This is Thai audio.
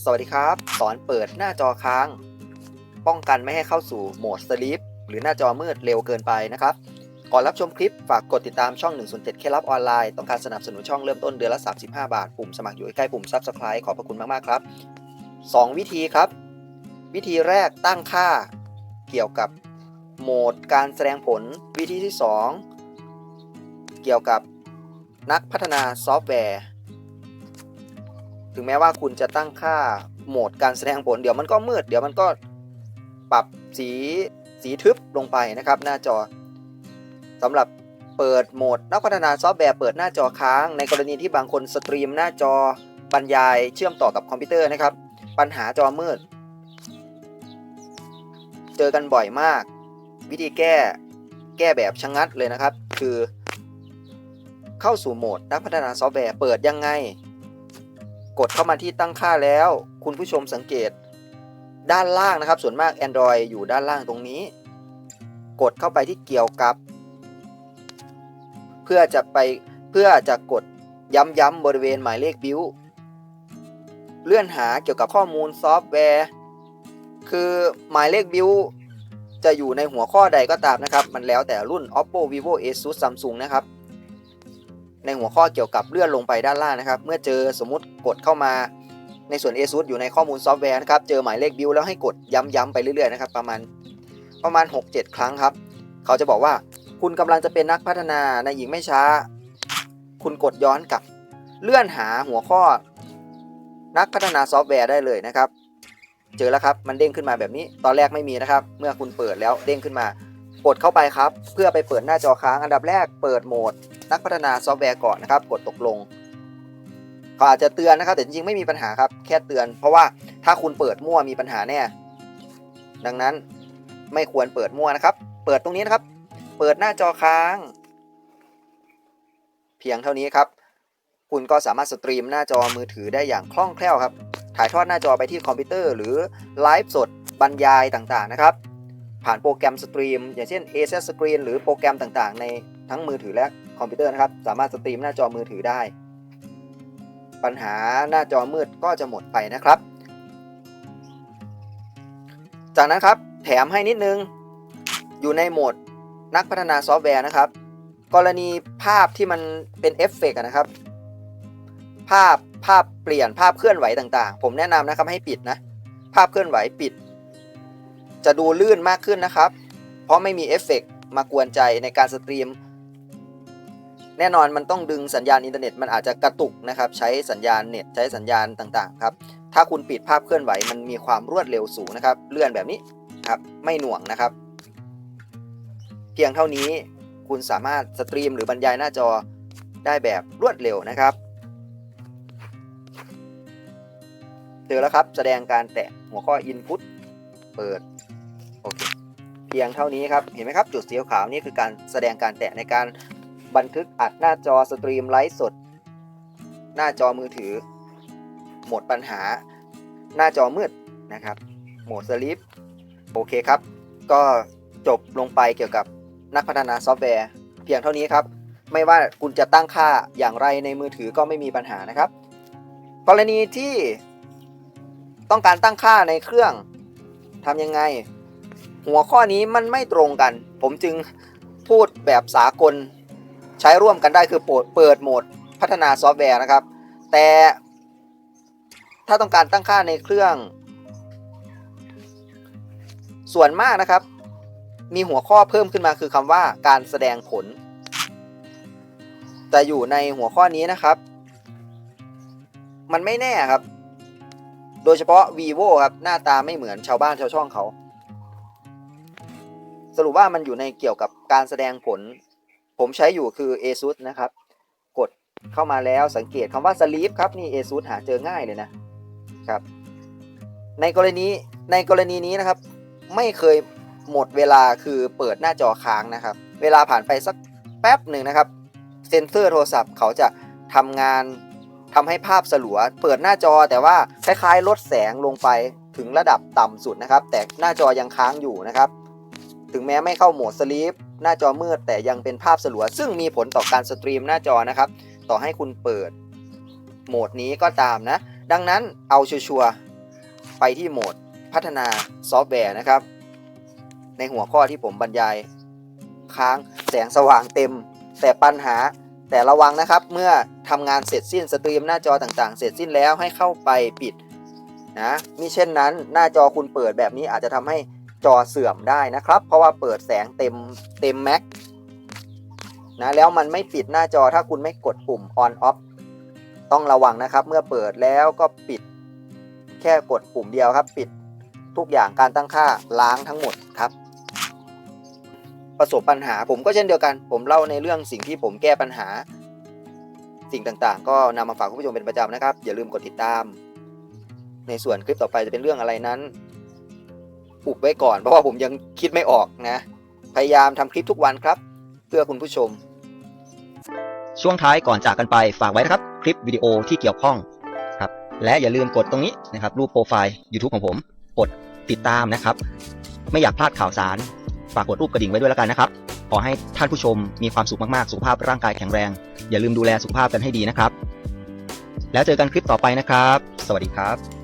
สวัสดีครับ สอนเปิดหน้าจอค้าง ป้องกันไม่ให้เข้าสู่โหมดสลีปหรือหน้าจอมืดเร็วเกินไปนะครับ ก่อนรับชมคลิปฝากกดติดตามช่อง 107เคล็ดลับออนไลน์ต้องการสนับสนุนช่องเริ่มต้นเดือนละ 35 บาท ปุ่มสมัครอยู่ใกล้ปุ่ม Subscribe ขอบพระคุณมากๆครับ 2 วิธีครับ วิธีแรกตั้งค่าเกี่ยวกับโหมดการแสดงผล วิธีที่ 2 เกี่ยวกับนักพัฒนาซอฟต์แวร์ ถึงแม้ว่าคุณจะตั้งค่าโหมดการแสดงผล เดี๋ยวมันก็มืด เดี๋ยวมันก็ปรับสีสีทึบลงไปนะครับ หน้าจอสำหรับเปิดโหมดนักพัฒนาซอฟต์แวร์เปิดหน้าจอค้าง ในกรณีที่บางคนสตรีมหน้าจอบรรยายเชื่อมต่อกับคอมพิวเตอร์นะครับ ปัญหาจอมืด เจอกันบ่อยมาก วิธีแก้แก้แบบชะงงัดเลยนะครับ คือ เข้าสู่โหมดนักพัฒนาซอฟต์แวร์เปิดยังไง กดเข้ามาที่ตั้งค่าแล้ว คุณผู้ชมสังเกต ด้านล่างนะครับ ส่วนมาก Android อยู่ด้านล่างตรงนี้ กดเข้าไปที่เกี่ยวกับ เพื่อจะไปเพื่อจะกดย้ำๆบริเวณหมายเลขบิวเลื่อนหาเกี่ยวกับข้อมูลซอฟต์แวร์ คือหมายเลขบิวจะอยู่ในหัวข้อใดก็ตามนะครับ มันแล้วแต่รุ่น oppo vivo asus samsung นะครับ ในหัวข้อเกี่ยวกับเลื่อนลงไปด้านล่างนะครับ เมื่อเจอสมมุติกดเข้ามาในส่วน ASUS อยู่ในข้อมูลซอฟต์แวร์นะครับ เจอหมายเลขบิลแล้วให้กดย้ำๆไปเรื่อยๆนะครับประมาณประมาณ 6-7 ครั้งครับ เขาจะบอกว่าคุณกำลังจะเป็นนักพัฒนาในอีกไม่ช้า คุณกดย้อนกลับ เลื่อนหาหัวข้อ นักพัฒนาซอฟต์แวร์ได้เลยนะครับ เจอแล้วครับมันเด้งขึ้นมาแบบนี้ ตอนแรกไม่มีนะครับ เมื่อคุณเปิดแล้วเด้งขึ้นมากดเข้าไปครับ เพื่อไปเปิดหน้าจอค้างอันดับแรกเปิดโหมด นักพัฒนาซอฟต์แวร์ก่อนนะครับ กดตกลงเขาอาจจะเตือนนะครับ แต่จริงๆไม่มีปัญหาครับ แค่เตือน เพราะว่าถ้าคุณเปิดมั่วมีปัญหาแน่ ดังนั้นไม่ควรเปิดมั่วนะครับ เปิดตรงนี้นะครับ เปิดหน้าจอค้าง เพียงเท่านี้ครับ คุณก็สามารถสตรีมหน้าจอมือถือได้อย่างคล่องแคล่วครับ ถ่ายทอดหน้าจอไปที่คอมพิวเตอร์หรือไลฟ์สดบรรยายต่างๆนะครับ ผ่านโปรแกรมสตรีม อย่างเช่น Asus Screen หรือโปรแกรมต่างๆ ในทั้งมือถือและ คอมพิวเตอร์นะครับ สามารถสตรีมหน้าจอมือถือได้ ปัญหาหน้าจอมืดก็จะหมดไปนะครับ จากนั้นครับแถมให้นิดนึง อยู่ในโหมดนักพัฒนาซอฟต์แวร์นะครับ กรณีภาพที่มันเป็นเอฟเฟกต์นะครับ ภาพภาพเปลี่ยนภาพเคลื่อนไหวต่างๆ ผมแนะนำนะครับให้ปิดนะ ภาพเคลื่อนไหวปิด จะดูลื่นมากขึ้นนะครับ เพราะไม่มีเอฟเฟกต์มากวนใจในการสตรีม แน่นอนมันต้องดึงสัญญาณอินเทอร์เน็ตมันอาจจะกระตุกนะครับใช้สัญญาณเน็ตใช้สัญญาณต่างๆครับถ้าคุณปิดภาพเคลื่อนไหวมันมีความรวดเร็วสูงนะครับ เลื่อนแบบนี้ครับไม่หน่วงนะครับ เพียงเท่านี้คุณสามารถสตรีมหรือบรรยายหน้าจอได้แบบรวดเร็วนะครับเจอแล้วครับแสดงการแตะหัวข้อ Input เปิดโอเคเพียงเท่านี้ครับเห็นไหมครับจุดสีขาวนี่คือการแสดงการแตะในการ บันทึกอัดหน้าจอสตรีมไลฟ์สด หน้าจอมือถือหมดปัญหา หน้าจอมืดนะครับ โหมดสลิปโอเคครับ ก็จบลงไปเกี่ยวกับนักพัฒนาซอฟต์แวร์เพียงเท่านี้ครับ ไม่ว่าคุณจะตั้งค่าอย่างไรในมือถือก็ไม่มีปัญหานะครับ กรณีที่ต้องการตั้งค่าในเครื่องทำยังไง หัวข้อนี้มันไม่ตรงกัน ผมจึงพูดแบบสากล ใช้ร่วมกันได้คือเปิดโหมดพัฒนาซอฟต์แวร์นะครับ แต่ถ้าต้องการตั้งค่าในเครื่อง ส่วนมากนะครับ มีหัวข้อเพิ่มขึ้นมาคือคำว่าการแสดงผล แต่อยู่ในหัวข้อนี้นะครับ มันไม่แน่ครับ โดยเฉพาะ vivo ครับหน้าตาไม่เหมือนชาวบ้านชาวช่องเขา สรุปว่ามันอยู่ในเกี่ยวกับการแสดงผล ผมใช้อยู่คือ ASUS นะครับ กดเข้ามาแล้วสังเกตคำว่า sleep ครับ นี่ ASUS หาเจอง่ายเลยนะครับ ในกรณีในกรณีนี้นะครับ ไม่เคยหมดเวลาคือเปิดหน้าจอค้างนะครับ เวลาผ่านไปสักแป๊บหนึ่งนะครับ เซนเซอร์โทรศัพท์เขาจะทำงานทำให้ภาพสลัว เปิดหน้าจอแต่ว่าคล้ายๆ ลดแสงลงไปถึงระดับต่ำสุดนะครับ แต่หน้าจอยังค้างอยู่นะครับ ถึงแม้ไม่เข้าโหมดสลีป หน้าจอมืดแต่ยังเป็นภาพสลัว ซึ่งมีผลต่อการสตรีมหน้าจอนะครับ ต่อให้คุณเปิดโหมดนี้ก็ตามนะ ดังนั้นเอาชัวร์ไปที่โหมดพัฒนาซอฟต์แวร์นะครับ ในหัวข้อที่ผมบรรยายค้างแสงสว่างเต็ม แต่ปัญหาแต่ระวังนะครับ เมื่อทำงานเสร็จสิ้นสตรีมหน้าจอต่างๆ เสร็จสิ้นแล้วให้เข้าไปปิดนะมิเช่นนั้นหน้าจอคุณเปิดแบบนี้อาจจะทำให้ จอเสื่อมได้นะครับ เพราะว่าเปิดแสงเต็มเต็มแม็กนะแล้วมันไม่ปิดหน้าจอถ้าคุณไม่กดปุ่ม on off ต้องระวังนะครับ เมื่อเปิดแล้วก็ปิด แค่กดปุ่มเดียวครับ ปิดทุกอย่างการตั้งค่าล้างทั้งหมดครับ ประสบปัญหาผมก็เช่นเดียวกัน ผมเล่าในเรื่องสิ่งที่ผมแก้ปัญหา สิ่งต่างๆ ก็นำมาฝากคุณผู้ชมเป็นประจำนะครับ อย่าลืมกดติดตาม ในส่วนคลิปต่อไปจะเป็นเรื่องอะไรนั้น อุบไว้ก่อน เพราะว่าผมยังคิดไม่ออกนะ พยายามทำคลิปทุกวันครับ เพื่อคุณผู้ชม ช่วงท้ายก่อนจากกันไปฝากไว้นะครับ คลิปวิดีโอที่เกี่ยวข้องครับ และอย่าลืมกดตรงนี้นะครับ รูปโปรไฟล์ YouTube ของผม กดติดตามนะครับ ไม่อยากพลาดข่าวสาร ฝากกดรูปกระดิ่งไว้ด้วยแล้วกันนะครับ ขอให้ท่านผู้ชมมีความสุขมากๆ สุขภาพร่างกายแข็งแรง อย่าลืมดูแลสุขภาพกันให้ดีนะครับ แล้วเจอกันคลิปต่อไปนะครับ สวัสดีครับ